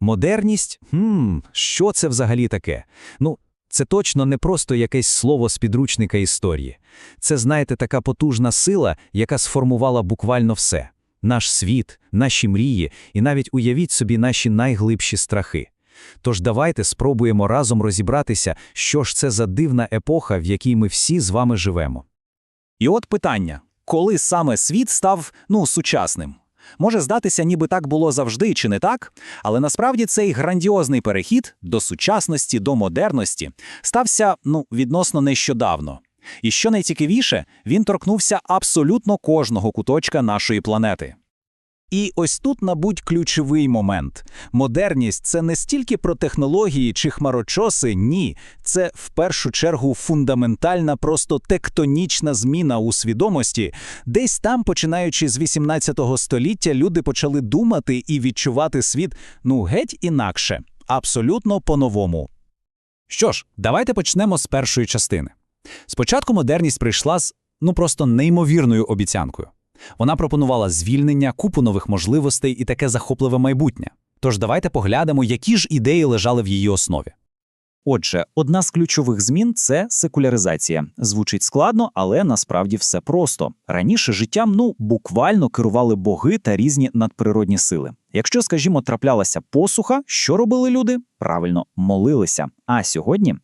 Модерність? Хм, що це взагалі таке? Ну, це точно не просто якесь слово з підручника історії. Це, знаєте, така потужна сила, яка сформувала буквально все. Наш світ, наші мрії і навіть уявіть собі наші найглибші страхи. Тож давайте спробуємо разом розібратися, що ж це за дивна епоха, в якій ми всі з вами живемо. І от питання: коли саме світ став ну, сучасним? Може здатися, ніби так було завжди, чи не так? Але насправді цей грандіозний перехід до сучасності, до модерності стався ну, відносно нещодавно. І що найцікавіше, він торкнувся абсолютно кожного куточка нашої планети. І ось тут, набудь, ключовий момент. Модерність це не стільки про технології чи хмарочоси, ні. Це в першу чергу фундаментальна, просто тектонічна зміна у свідомості. Десь там, починаючи з 18 століття, люди почали думати і відчувати світ ну геть інакше, абсолютно по-новому. Що ж, давайте почнемо з першої частини. Спочатку модерність прийшла з ну просто неймовірною обіцянкою. Вона пропонувала звільнення, купу нових можливостей і таке захопливе майбутнє. Тож давайте поглянемо, які ж ідеї лежали в її основі. Отже, одна з ключових змін це секуляризація. Звучить складно, але насправді все просто. Раніше життям ну буквально керували боги та різні надприродні сили. Якщо, скажімо, траплялася посуха, що робили люди? Правильно, молилися. А сьогодні,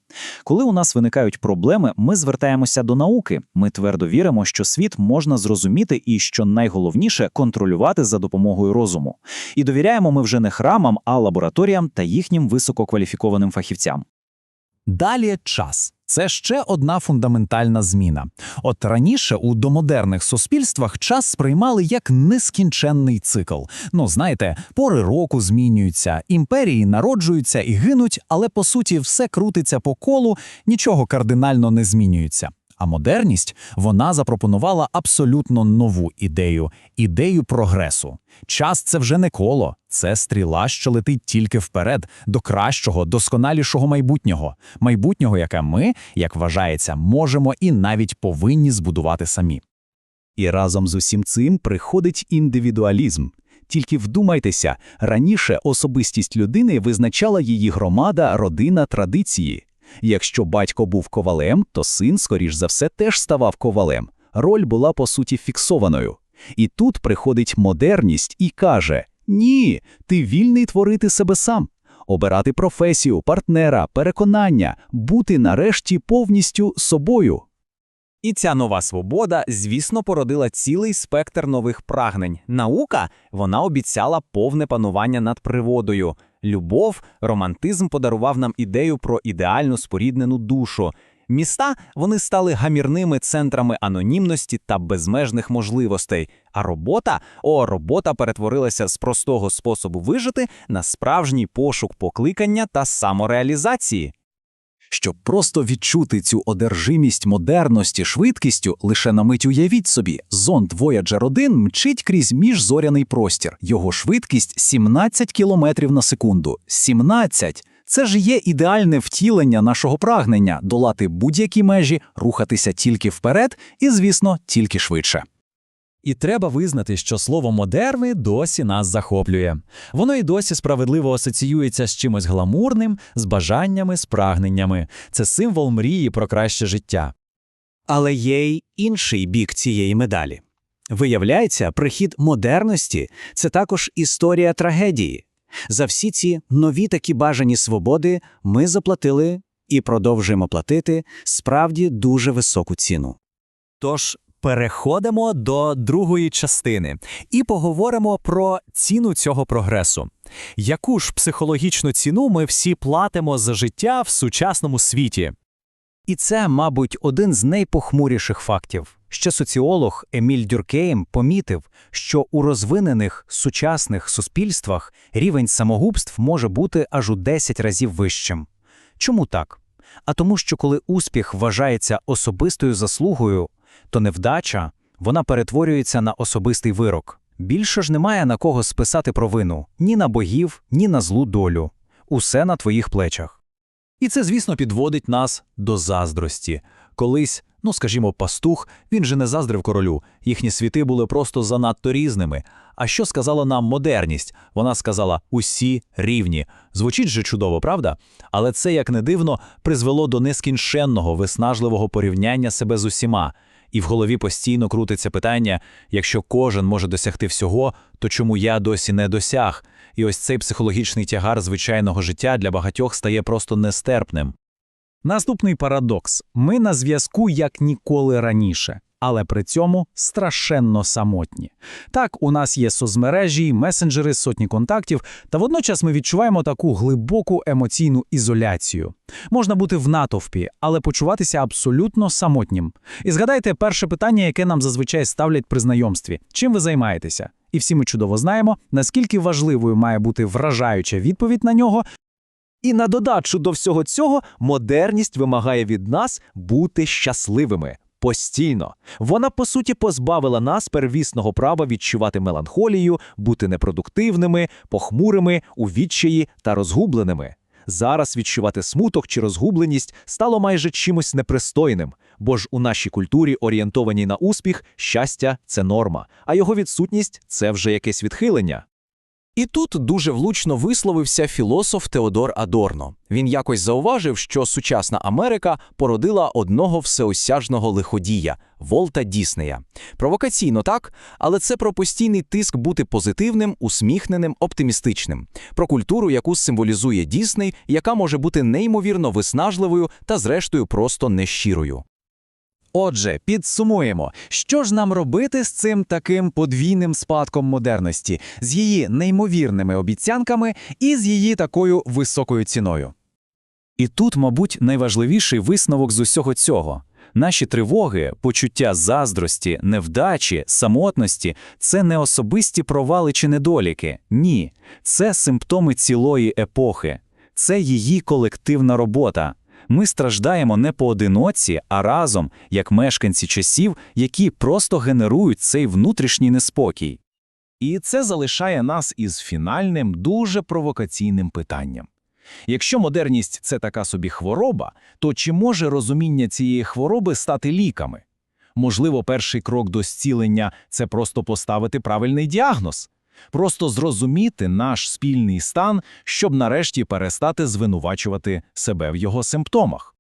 коли у нас виникають проблеми, ми звертаємося до науки. Ми твердо віримо, що світ можна зрозуміти і, що найголовніше, контролювати за допомогою розуму. І довіряємо ми вже не храмам, а лабораторіям та їхнім висококваліфікованим фахівцям. Далі час. Це ще одна фундаментальна зміна. От раніше у домодерних суспільствах час сприймали як нескінченний цикл. Ну, знаєте, пори року змінюються, імперії народжуються і гинуть, але по суті все крутиться по колу, нічого кардинально не змінюється. А модерність вона запропонувала абсолютно нову ідею ідею прогресу. Час це вже не коло, це стріла, що летить тільки вперед, до кращого, досконалішого майбутнього, майбутнього, яке ми, як вважається, можемо і навіть повинні збудувати самі. І разом з усім цим приходить індивідуалізм. Тільки вдумайтеся, раніше особистість людини визначала її громада, родина, традиції. Якщо батько був ковалем, то син, скоріш за все, теж ставав ковалем. Роль була по суті фіксованою. І тут приходить модерність і каже: Ні, ти вільний творити себе сам, обирати професію, партнера, переконання, бути нарешті повністю собою. І ця нова свобода, звісно, породила цілий спектр нових прагнень. Наука вона обіцяла повне панування над природою. Любов, романтизм подарував нам ідею про ідеально споріднену душу. Міста вони стали гамірними центрами анонімності та безмежних можливостей. А робота о, робота перетворилася з простого способу вижити на справжній пошук покликання та самореалізації. Щоб просто відчути цю одержимість модерності швидкістю, лише на мить уявіть собі, зонд Voyager 1 мчить крізь міжзоряний простір. Його швидкість 17 км на секунду. 17! Це ж є ідеальне втілення нашого прагнення долати будь-які межі, рухатися тільки вперед і, звісно, тільки швидше. І треба визнати, що слово модерни досі нас захоплює. Воно і досі справедливо асоціюється з чимось гламурним, з бажаннями, з прагненнями. Це символ мрії про краще життя. Але є й інший бік цієї медалі. Виявляється, прихід модерності це також історія трагедії. За всі ці нові такі бажані свободи ми заплатили і продовжуємо платити справді дуже високу ціну. Тож переходимо до другої частини і поговоримо про ціну цього прогресу. Яку ж психологічну ціну ми всі платимо за життя в сучасному світі? І це, мабуть, один з найпохмуріших фактів. Ще соціолог Еміль Дюркейм помітив, що у розвинених сучасних суспільствах рівень самогубств може бути аж у 10 разів вищим. Чому так? А тому, що коли успіх вважається особистою заслугою, то невдача вона перетворюється на особистий вирок. Більше ж немає на кого списати провину ні на богів, ні на злу долю. Усе на твоїх плечах. І це, звісно, підводить нас до заздрості. Колись, ну скажімо, пастух, він же не заздрив королю, їхні світи були просто занадто різними. А що сказала нам модерність? Вона сказала усі рівні. Звучить же чудово, правда? Але це, як не дивно, призвело до нескінченного, виснажливого порівняння себе з усіма. І в голові постійно крутиться питання: якщо кожен може досягти всього, то чому я досі не досяг? І ось цей психологічний тягар звичайного життя для багатьох стає просто нестерпним. Наступний парадокс: ми на зв'язку як ніколи раніше, але при цьому страшенно самотні. Так, у нас є соцмережі, месенджери, сотні контактів, та водночас ми відчуваємо таку глибоку емоційну ізоляцію. Можна бути в натовпі, але почуватися абсолютно самотнім. І згадайте перше питання, яке нам зазвичай ставлять при знайомстві: чим ви займаєтеся? І всі ми чудово знаємо, наскільки важливою має бути вражаюча відповідь на нього, І на додачу до всього цього модерність вимагає від нас бути щасливими постійно. Вона, по суті, позбавила нас первісного права відчувати меланхолію, бути непродуктивними, похмурими, у відчаї та розгубленими. Зараз відчувати смуток чи розгубленість стало майже чимось непристойним, бо ж у нашій культурі, орієнтованій на успіх, щастя це норма, а його відсутність це вже якесь відхилення. І тут дуже влучно висловився філософ Теодор Адорно. Він якось зауважив, що сучасна Америка породила одного всеосяжного лиходія Волта Діснея. Провокаційно так, але це про постійний тиск бути позитивним, усміхненим, оптимістичним, про культуру, яку символізує Дісней, яка може бути неймовірно виснажливою та, зрештою, просто нещирою. Отже, підсумуємо, що ж нам робити з цим таким подвійним спадком модерності, з її неймовірними обіцянками і з її такою високою ціною. І тут, мабуть, найважливіший висновок з усього цього. Наші тривоги, почуття заздрості, невдачі, самотності це не особисті провали чи недоліки. Ні, це симптоми цілої епохи, це її колективна робота. Ми страждаємо не поодиноці, а разом, як мешканці часів, які просто генерують цей внутрішній неспокій. І це залишає нас із фінальним, дуже провокаційним питанням. Якщо модерність це така собі хвороба, то чи може розуміння цієї хвороби стати ліками? Можливо, перший крок до зцілення – це просто поставити правильний діагноз, просто зрозуміти наш спільний стан, щоб нарешті перестати звинувачувати себе в його симптомах.